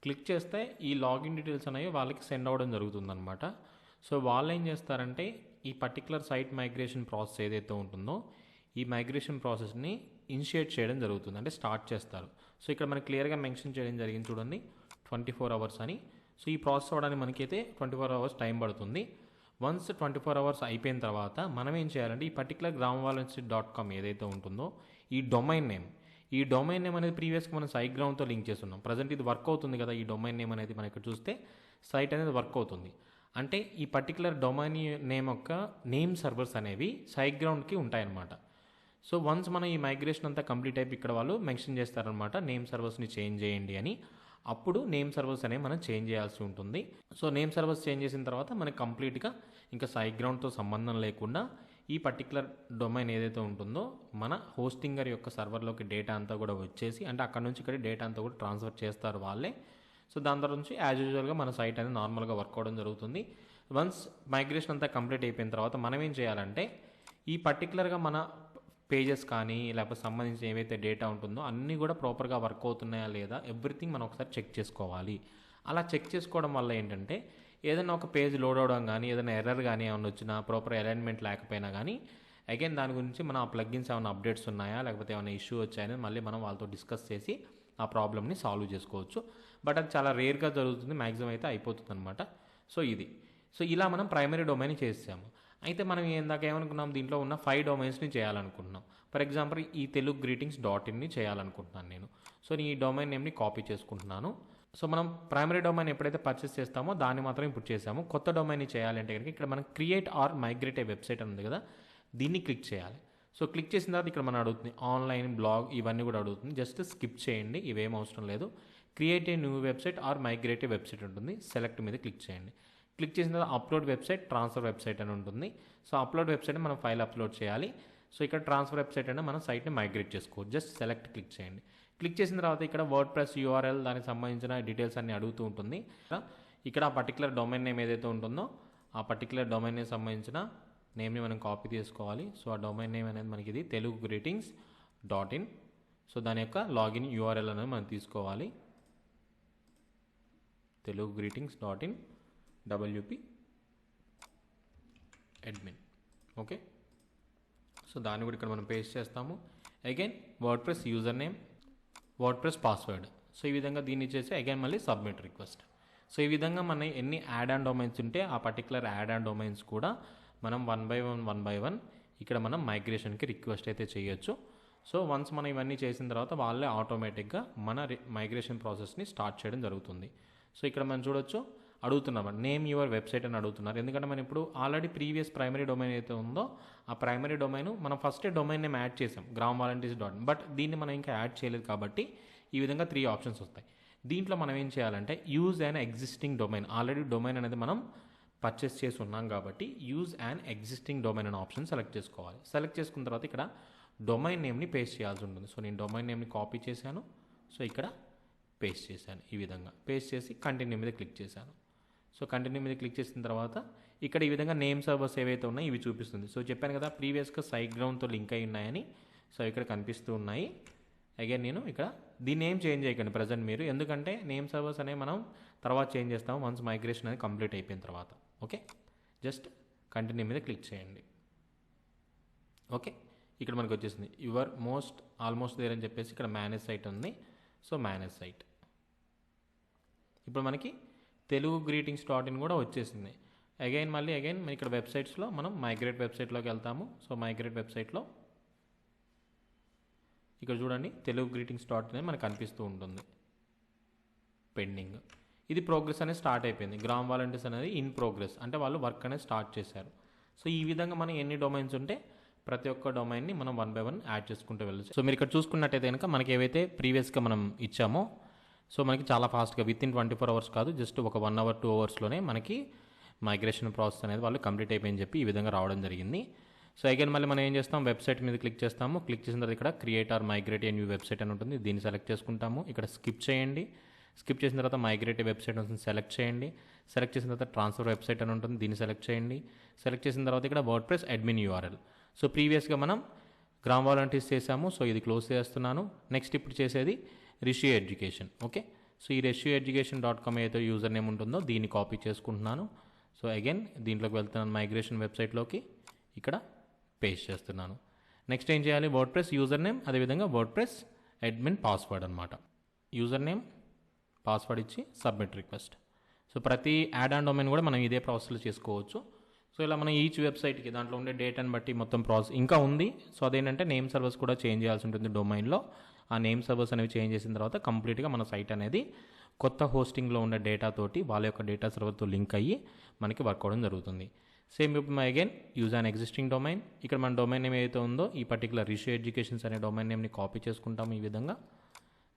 క్లిక్ చేస్తే ఈ లాగిన్ డీటెయిల్స్ అనేవి వాళ్ళకి సెండ్ అవ్వడం జరుగుతుందన్నమాట. సో వాళ్ళు ఏం చేస్తారంటే ఈ పర్టికులర్ సైట్ మైగ్రేషన్ ప్రాసెస్ ఏదైతే ఉంటుందో ఈ మైగ్రేషన్ ప్రాసెస్ని ఇనిషియేట్ చేయడం జరుగుతుంది. అంటే స్టార్ట్ చేస్తారు. సో ఇక్కడ మనకి క్లియర్గా మెన్షన్ చేయడం జరిగింది చూడండి. ట్వంటీ ఫోర్ అవర్స్ అని. సో ఈ ప్రాసెస్ అవ్వడానికి మనకైతే ట్వంటీ ఫోర్ అవర్స్ టైం పడుతుంది. వన్స్ ట్వంటీ ఫోర్ అవర్స్ అయిపోయిన తర్వాత మనం ఏం చేయాలంటే ఈ పర్టికులర్ గ్రామ వాలెన్సీ డాట్ కామ్ ఏదైతే ఉంటుందో ఈ డొమైన్ నేమ్ ఈ డొమైన్ నేమ్ అనేది ప్రీవియస్గా మనం సైట్ గ్రౌండ్తో లింక్ చేస్తున్నాం. ప్రజెంట్ ఇది వర్క్ అవుతుంది కదా ఈ డొమైన్ నేమ్ అనేది మనం ఇక్కడ చూస్తే సైట్ అనేది వర్క్ అవుతుంది. అంటే ఈ పర్టికులర్ డొమైన్ నేమ్ యొక్క నేమ్ సర్వర్స్ అనేవి సైట్ గ్రౌండ్కి ఉంటాయన్నమాట. సో వన్స్ మనం ఈ మైగ్రేషన్ అంతా కంప్లీట్ అయిపోయి ఇక్కడ వాళ్ళు మెన్షన్ చేస్తారనమాట నేమ్ సర్వర్స్ని చేంజ్ చేయండి అని. అప్పుడు నేమ్ సర్వర్స్ అనేవి మనం చేంజ్ చేయాల్సి ఉంటుంది. సో నేమ్ సర్వర్స్ చేంజ్ చేసిన తర్వాత మనకి కంప్లీట్గా ఇంకా సైగ్రౌండ్తో సంబంధం లేకుండా ఈ పర్టికులర్ డొమైన్ ఏదైతే ఉంటుందో మన హోస్టింగర్ యొక్క సర్వర్లోకి డేటా అంతా కూడా వచ్చేసి అంటే అక్కడ నుంచి ఇక్కడ డేటా అంతా కూడా ట్రాన్స్ఫర్ చేస్తారు వాళ్ళే. సో దాని తర్వాత నుంచి యాజ్ యూజువల్గా మన సైట్ అనేది నార్మల్గా వర్క్ అవడం జరుగుతుంది. వన్స్ మైగ్రేషన్ అంతా కంప్లీట్ అయిపోయిన తర్వాత మనం ఏం చేయాలంటే ఈ పర్టికులర్గా మన పేజెస్ కానీ లేకపోతే సంబంధించిన ఏవైతే డేటా ఉంటుందో అన్నీ కూడా ప్రాపర్గా వర్క్ అవుతున్నాయా లేదా ఎవ్రీథింగ్ మనం ఒకసారి చెక్ చేసుకోవాలి. అలా చెక్ చేసుకోవడం వల్ల ఏంటంటే ఏదైనా ఒక పేజ్ లోడ్ అవడం కానీ ఏదైనా ఎర్రర్ కానీ ఏమైనా వచ్చినా ప్రాపర్ అలైన్మెంట్ లేకపోయినా కానీ అగైన్ దాని గురించి మనం ఆ ప్లగ్గిన్స్ ఏమైనా అప్డేట్స్ ఉన్నాయా లేకపోతే ఏమైనా ఇష్యూ వచ్చాయని మళ్ళీ మనం వాళ్ళతో డిస్కస్ చేసి ఆ ప్రాబ్లమ్ని సాల్వ్ చేసుకోవచ్చు. బట్ అది చాలా రేర్గా జరుగుతుంది మ్యాక్సిమం అయితే అయిపోతుంది అనమాట సో ఇది. సో ఇలా మనం ప్రైమరీ డొమైన్ చేసాము అయితే మనం ఇందాక ఏమనుకున్నాం దీంట్లో ఉన్న ఫైవ్ డొమైన్స్ని చేయాలనుకుంటున్నాం. ఫర్ ఎగ్జాంపుల్ ఈ తెలుగు గ్రీటింగ్స్ డాట్ ఇన్ని చేయాలనుకుంటున్నాను నేను. సో నేను ఈ డొమైన్ నేమ్ని కాపీ చేసుకుంటున్నాను. సో మనం ప్రైమరీ డొమైన్ ఎప్పుడైతే పర్చేస్ చేస్తామో దాన్ని మాత్రం ఇప్పుడు చేసాము. కొత్త డొమైన్ని చేయాలంటే కనుక ఇక్కడ మనం create or migrate a website ఉంది కదా దీన్ని క్లిక్ చేయాలి. సో క్లిక్ చేసిన తర్వాత ఇక్కడ మనం అడుగుతుంది ఆన్లైన్ బ్లాగ్ ఇవన్నీ కూడా అడుగుతుంది. జస్ట్ స్కిప్ చేయండి ఇవేం అవసరం లేదు. Create a new website or migrate a website ఉంటుంది. సెలెక్ట్ మీద క్లిక్ చేయండి. క్లిక్ చేసిన తర్వాత అప్లోడ్ వెబ్సైట్ ట్రాన్స్ఫర్ వెబ్సైట్ అని ఉంటుంది. సో అప్లోడ్ వెబ్సైట్ మనం ఫైల్ అప్లోడ్ చేయాలి. సో ఇక్కడ ట్రాన్స్ఫర్ వెబ్సైట్ అయినా మనం సైట్ని మైగ్రేట్ చేసుకోవచ్చు. జస్ట్ సెలెక్ట్ క్లిక్ చేయండి. క్లిక్ చేసిన తర్వాత ఇక్కడ వర్డ్ ప్రెస్ యూఆర్ఎల్ దానికి సంబంధించిన డీటెయిల్స్ అన్ని అడుగుతూ ఉంటుంది. ఇక్కడ ఆ పర్టికులర్ డొమైన్ నేమ్ ఏదైతే ఉంటుందో ఆ పర్టికులర్ డొమైన్ నేమ్ సంబంధించిన నేమ్ని మనం కాపీ తీసుకోవాలి. సో ఆ డొమైన్ నేమ్ అనేది మనకి ఇది Telugu greetings dot in so దాని యొక్క లాగిన్ యూఆర్ఎల్ అనేది మనం తీసుకోవాలి. Telugu greetings dot in WP admin okay so దాన్ని కూడా ఇక్కడ మనం పేస్ట్ చేస్తాము. Again WordPress user name WordPress password so ఈ విధంగా దీన్ని చేసి అగైన్ మళ్ళీ సబ్మిట్ రిక్వెస్ట్ సో ఈ విధంగా మన ఎన్ని యాడ్ అండ్ డొమైన్స్ ఉంటే ఆ పర్టికులర్ యాడ్ అండ్ డొమైన్స్ కూడా మనం one by one one by one ఇక్కడ మనం మైగ్రేషన్కి రిక్వెస్ట్ అయితే చేయొచ్చు. సో వన్స్ మనం ఇవన్నీ చేసిన తర్వాత వాళ్ళే ఆటోమేటిక్గా మన మైగ్రేషన్ ప్రాసెస్ని స్టార్ట్ చేయడం జరుగుతుంది. సో ఇక్కడ మనం చూడొచ్చు. అడుగుతున్నాం నేమ్ యువర్ వెబ్సైట్ అని అడుగుతున్నారు. ఎందుకంటే మనం ఇప్పుడు ఆల్రెడీ ప్రీవియస్ ప్రైమరీ డొమైన్ అయితే ఉందో ఆ ప్రైమరీ డొమైన్ మనం ఫస్టే డొమైన్ నేమ్ యాడ్ చేసాం. గ్రామ్ వాలంటీర్స్ డాట్ బట్ దీన్ని మనం ఇంకా యాడ్ చేయలేదు కాబట్టి ఈ విధంగా త్రీ ఆప్షన్స్ వస్తాయి. దీంట్లో మనం ఏం చేయాలంటే use and existing domain already domain అనేది మనం పర్చేస్ చేసి ఉన్నాం కాబట్టి యూజ్ అండ్ ఎగ్జిస్టింగ్ డొమైన్ అనే ఆప్షన్ సెలెక్ట్ చేసుకోవాలి. సెలెక్ట్ చేసుకున్న తర్వాత ఇక్కడ డొమైన్ నేమ్ని పేస్ట్ చేయాల్సి ఉంటుంది. సో నేను డొమైన్ నేమ్ని కాపీ చేశాను. సో ఇక్కడ పేస్ట్ చేశాను ఈ విధంగా. పేస్ట్ చేసి కంటిన్యూ మీద క్లిక్ చేశాను. సో కంటిన్యూ మీద క్లిక్ చేసిన తర్వాత ఇక్కడ ఈ విధంగా నేమ్ సర్వర్స్ ఏవైతే ఉన్నాయో ఇవి చూపిస్తుంది. సో చెప్పాను కదా ప్రీవియస్గా సైక్గ్రౌండ్తో లింక్ అయి ఉన్నాయని. సో ఇక్కడ కనిపిస్తూ ఉన్నాయి. అగైన్ నేను ఇక్కడ దీని నేమ్ చేంజ్ చేయకండి ప్రజెంట్ మీరు. ఎందుకంటే నేమ్ సర్వర్స్ అనేవి మనం తర్వాత చేంజ్ చేస్తాము వన్స్ మైగ్రేషన్ అనేది కంప్లీట్ అయిపోయిన తర్వాత. ఓకే జస్ట్ కంటిన్యూ మీద క్లిక్ చేయండి. ఓకే ఇక్కడ మనకు వచ్చేసింది యువర్ మోస్ట్ ఆల్మోస్ట్ దేర్ అని చెప్పేసి ఇక్కడ మేనేజ్ సైట్ ఉంది. సో మేనేజ్ సైట్ ఇప్పుడు మనకి తెలుగు గ్రీటింగ్స్ డాట్ ఇన్ కూడా వచ్చేసింది. అగైన్ మళ్ళీ అగైన్ ఇక్కడ వెబ్సైట్స్లో మనం మైగ్రేట్ వెబ్సైట్లోకి వెళ్తాము. సో మైగ్రేట్ వెబ్సైట్లో ఇక్కడ చూడండి తెలుగు గ్రీటింగ్స్ డాట్ ఇన్ మనకు కనిపిస్తూ ఉంటుంది. పెండింగ్ ఇది ప్రోగ్రెస్ అనేది స్టార్ట్ అయిపోయింది. గ్రామ్ వాలంటీర్స్ అనేది ఇన్ ప్రోగ్రెస్ అంటే వాళ్ళు వర్క్ అనేది స్టార్ట్ చేశారు. సో ఈ విధంగా మనం ఎన్ని డొమైన్స్ ఉంటే ప్రతి ఒక్క డొమైన్ని మనం వన్ బై వన్ యాడ్ చేసుకుంటూ వెళ్ళచ్చు. సో మీరు ఇక్కడ చూసుకున్నట్టయితే కనుక మనకి ఏవైతే ప్రీవియస్గా మనం ఇచ్చామో సో మనకి చాలా ఫాస్ట్గా within twenty four hours కాదు జస్ట్ ఒక వన్ అవర్ టూ అవర్స్లోనే మనకి మైగ్రేషన్ ప్రాసెస్ అనేది వాళ్ళు కంప్లీట్ అయిపోయింది చెప్పి ఈ విధంగా రావడం జరిగింది. సో అగైన్ మళ్ళీ మనం ఏం చేస్తాం వెబ్సైట్ మీద క్లిక్ చేస్తాము. క్లిక్ చేసిన తర్వాత ఇక్కడ create or migrate new website అని ఉంటుంది. దీన్ని సెలెక్ట్ చేసుకుంటాము. ఇక్కడ స్కిప్ చేయండి. స్కిప్ చేసిన తర్వాత మైగ్రేట్ వెబ్సైట్ ఉంటుంది సెలెక్ట్ చేయండి. సెలెక్ట్ చేసిన తర్వాత ట్రాన్స్ఫర్ వెబ్సైట్ అని ఉంటుంది దీన్ని సెలెక్ట్ చేయండి. సెలెక్ట్ చేసిన తర్వాత ఇక్కడ WordPress admin URL. So ప్రీవియస్గా మనం గ్రామ్ వాలంటీర్స్ చేసాము సో ఇది క్లోజ్ చేస్తున్నాను. నెక్స్ట్ ఇప్పుడు చేసేది రిష్యూ ఎడ్యుకేషన్ ఓకే? సో ఈ రెష్యూ ఎడ్యుకేషన్ డాట్ కామ్ ఏదైతే యూజర్ నేమ్ ఉంటుందో దీన్ని కాపీ చేసుకుంటున్నాను. సో అగైన్ దీంట్లోకి వెళ్తున్నాను మైగ్రేషన్ వెబ్సైట్లోకి. ఇక్కడ పేస్ట్ చేస్తున్నాను. నెక్స్ట్ ఏం చేయాలి? వర్డ్ ప్రెస్ యూజర్ నేమ్ అదేవిధంగా వర్డ్ ప్రెస్ అడ్మిన్ పాస్వర్డ్ అనమాట యూజర్ నేమ్ పాస్వర్డ్ ఇచ్చి సబ్మిట్ రిక్వెస్ట్ సో ప్రతి యాడ్ అండ్ డొమైన్ కూడా మనం ఇదే ప్రాసెస్లో చేసుకోవచ్చు. సో ఇలా మనం ఈచ్ వెబ్సైట్కి దాంట్లో ఉండే డేటాని బట్టి మొత్తం ప్రాసెస్ ఇంకా ఉంది. సో అదేంటంటే నేమ్ సర్వీస్ కూడా చేంజ్ చేయాల్సి ఉంటుంది డొమైన్లో ఆ నేమ్ సర్వర్స్ అనేవి చేంజ్ చేసిన తర్వాత కంప్లీట్గా మన సైట్ అనేది కొత్త హోస్టింగ్లో ఉన్న డేటా తోటి వాళ్ళ యొక్క డేటా సర్వర్తో లింక్ అయ్యి మనకి వర్క్ అవడం జరుగుతుంది. సేమ్ ఇప్పుడు again use an existing domain ఇక్కడ మన డొమైన్ నేమ్ ఏదైతే ఉందో ఈ పర్టికులర్ రిషో ఎడ్యుకేషన్స్ అనే డొమైన్ నేమ్ని కాపీ చేసుకుంటాము ఈ విధంగా.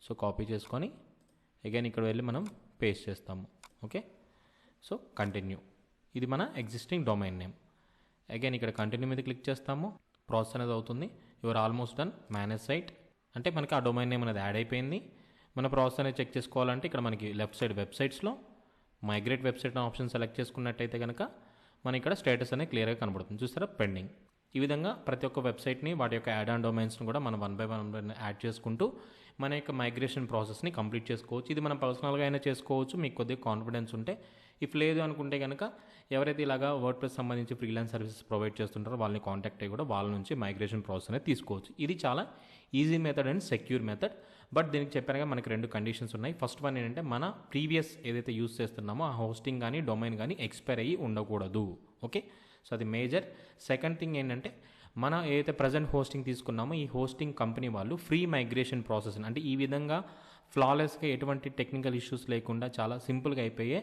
సో కాపీ చేసుకొని అగైన్ ఇక్కడ వెళ్ళి మనం పేస్ట్ చేస్తాము. ఓకే సో కంటిన్యూ ఇది మన ఎగ్జిస్టింగ్ డొమైన్ నేమ్ అగైన్ ఇక్కడ కంటిన్యూ మీద క్లిక్ చేస్తాము. ప్రాసెస్ అనేది అవుతుంది. Your almost done manage site అంటే మనకి ఆ డొమైన్ నేమ్ అనేది యాడ్ అయిపోయింది. మన ప్రాసెస్ అనేది చెక్ చేసుకోవాలంటే ఇక్కడ మనకి లెఫ్ట్ సైడ్ వెబ్సైట్స్లో మైగ్రేట్ వెబ్సైట్ ఆప్షన్ సెలెక్ట్ చేసుకున్నట్టయితే కనుక మన ఇక్కడ స్టేటస్ అనేది క్లియర్గా కనబడుతుంది. చూస్తారా? పెండింగ్ ఈ విధంగా ప్రతి ఒక్క వెబ్సైట్ని వాటి యొక్క యాడ్ ఆన్ డొమైన్స్ని కూడా మనం వన్ బై వన్ యాడ్ చేసుకుంటూ మన యొక్క మైగ్రేషన్ ప్రాసెస్ని కంప్లీట్ చేసుకోవచ్చు. ఇది మనం పర్సనల్గా అయినా చేసుకోవచ్చు. మీకు కొద్దిగా కాన్ఫిడెన్స్ ఉంటే ఇఫ్ లేదు అనుకుంటే కనుక ఎవరైతే ఇలాగా వర్డ్ ప్రెస్ సంబంధించి ఫ్రీలాన్స్ సర్వీసెస్ ప్రొవైడ్ చేస్తుంటారో వాళ్ళని కాంటాక్ట్ అయ్యి కూడా వాళ్ళ నుంచి మైగ్రేషన్ ప్రాసెస్ అనేది తీసుకోవచ్చు. ఇది చాలా easy method and secure method but దీనికి చెప్పానుగా మనకి రెండు కండిషన్స్ ఉన్నాయి. ఫస్ట్ వన్ ఏంటంటే మన ప్రీవియస్ ఏదైతే యూస్ చేస్తున్నామో ఆ హోస్టింగ్ కానీ డొమైన్ కానీ ఎక్స్పైర్ అయ్యి ఉండకూడదు. ఓకే సో అది మేజర్ సెకండ్ థింగ్ ఏంటంటే మనం ఏదైతే ప్రజెంట్ హోస్టింగ్ తీసుకున్నామో ఈ హోస్టింగ్ కంపెనీ వాళ్ళు ఫ్రీ మైగ్రేషన్ ప్రాసెస్ అంటే ఈ విధంగా ఫ్లాలెస్గా ఎటువంటి టెక్నికల్ ఇష్యూస్ లేకుండా చాలా సింపుల్గా అయిపోయే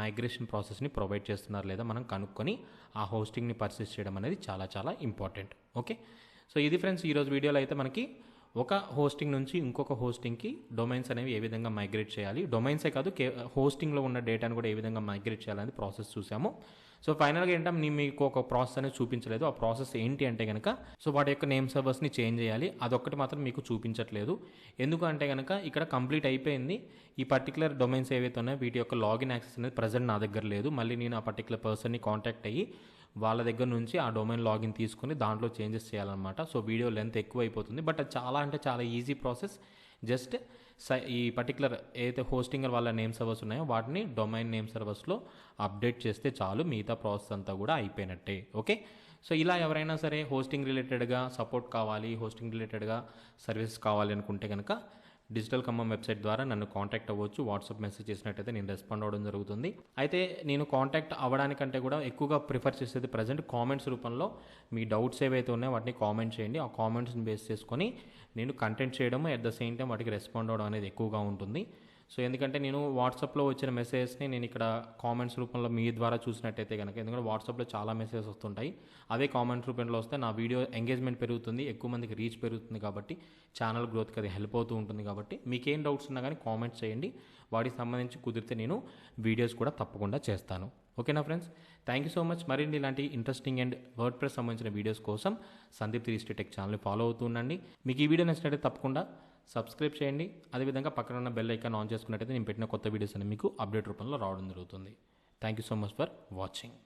మైగ్రేషన్ ప్రాసెస్ని ప్రొవైడ్ చేస్తున్నారు లేదా మనం కనుక్కొని ఆ హోస్టింగ్ని పర్చేస్ చేయడం అనేది చాలా చాలా ఇంపార్టెంట్. ఓకే? సో ఇది ఫ్రెండ్స్ ఈరోజు వీడియోలో అయితే మనకి ఒక హోస్టింగ్ నుంచి ఇంకొక హోస్టింగ్కి డొమైన్స్ అనేవి ఏ విధంగా మైగ్రేట్ చేయాలి? డొమైన్సే కాదు కే హోస్టింగ్లో ఉన్న డేటాను కూడా ఏ విధంగా మైగ్రేట్ చేయాలనేది ప్రాసెస్ చూసాము. సో ఫైనల్గా ఏంటంటే నేను మీకు ఒక ప్రాసెస్ అనేది చూపించలేదు. ఆ ప్రాసెస్ ఏంటి అంటే కనుక సో వాటి యొక్క నేమ్ సర్వర్స్ని చేంజ్ చేయాలి. అదొక్కటి మాత్రం మీకు చూపించట్లేదు. ఎందుకంటే కనుక ఇక్కడ కంప్లీట్ అయిపోయింది. ఈ పర్టికులర్ డొమైన్స్ ఏవైతే ఉన్నాయో వీటి యొక్క లాగిన్ యాక్సెస్ అనేది ప్రజెంట్ నా దగ్గర లేదు. మళ్ళీ నేను ఆ పర్టికులర్ పర్సన్ని కాంటాక్ట్ అయ్యి వాళ్ళ దగ్గర నుంచి ఆ డొమైన్ లాగిన్ తీసుకుని దాంట్లో చేంజెస్ చేయాలన్నమాట. సో వీడియో లెంత్ ఎక్కువ అయిపోతుంది బట్ అది చాలా అంటే చాలా ఈజీ ప్రాసెస్. జస్ట్ ఈ పర్టికులర్ ఏదైతే హోస్టింగ్ వాళ్ళ నేమ్ సర్వర్స్ ఉన్నాయో వాటిని డొమైన్ నేమ్ సర్వర్స్లో అప్డేట్ చేస్తే చాలు మిగతా ప్రాసెస్ అంతా కూడా అయిపోయినట్టే. ఓకే సో ఇలా ఎవరైనా సరే హోస్టింగ్ రిలేటెడ్గా సపోర్ట్ కావాలి హోస్టింగ్ రిలేటెడ్గా సర్వీసెస్ కావాలి అనుకుంటే కనుక డిజిటల్ ఖమ్మం వెబ్సైట్ ద్వారా నన్ను కాంటాక్ట్ అవ్వచ్చు. వాట్సాప్ మెసేజ్ చేసినట్టయితే నేను రెస్పాండ్ అవ్వడం జరుగుతుంది. అయితే నేను కాంటాక్ట్ అవ్వడానికంటే కూడా ఎక్కువగా ప్రిఫర్ చేసేది ప్రజెంట్ కామెంట్స్ రూపంలో. మీ డౌట్స్ ఏవైతే ఉన్నాయో వాటిని కామెంట్ చేయండి. ఆ కామెంట్స్ని బేస్ చేసుకొని నేను కంటెంట్ చేయడము అట్ ద సేమ్ టైం వాటికి రెస్పాండ్ అవ్వడం అనేది ఎక్కువగా ఉంటుంది. సో ఎందుకంటే నేను వాట్సాప్లో వచ్చిన మెసేజెస్ని నేను ఇక్కడ కామెంట్స్ రూపంలో మీ ద్వారా చూసినట్టయితే కనుక ఎందుకంటే వాట్సాప్లో చాలా మెసేజెస్ వస్తుంటాయి. అవే కామెంట్స్ రూపంలో వస్తే నా వీడియో ఎంగేజ్మెంట్ పెరుగుతుంది ఎక్కువ మందికి రీచ్ పెరుగుతుంది కాబట్టి ఛానల్ గ్రోత్కి అది హెల్ప్ అవుతూ ఉంటుంది కాబట్టి మీకేం డౌట్స్ ఉన్నా కానీ కామెంట్స్ చేయండి. వాటికి సంబంధించి కుదిరితే నేను వీడియోస్ కూడా తప్పకుండా చేస్తాను. ఓకేనా friends? Thank you so much. మరిన్ని ఇలాంటి ఇంట్రెస్టింగ్ అండ్ వర్డ్ ప్రెస్ సంబంధించిన వీడియోస్ కోసం సందీప్ త్రీ టెక్ ఛానల్ని ఫాలో అవుతూ ఉండండి. మీకు ఈ వీడియో నచ్చినట్లయితే తప్పకుండా సబ్స్క్రైబ్ చేయండి. అదేవిధంగా పక్కన ఉన్న బెల్ ఐకాన్ ఆన్ చేసుకున్నట్టయితే నేను పెట్టిన కొత్త వీడియోస్ అన్ని మీకు అప్డేట్ రూపంలో రావడం జరుగుతుంది. Thank you so much for watching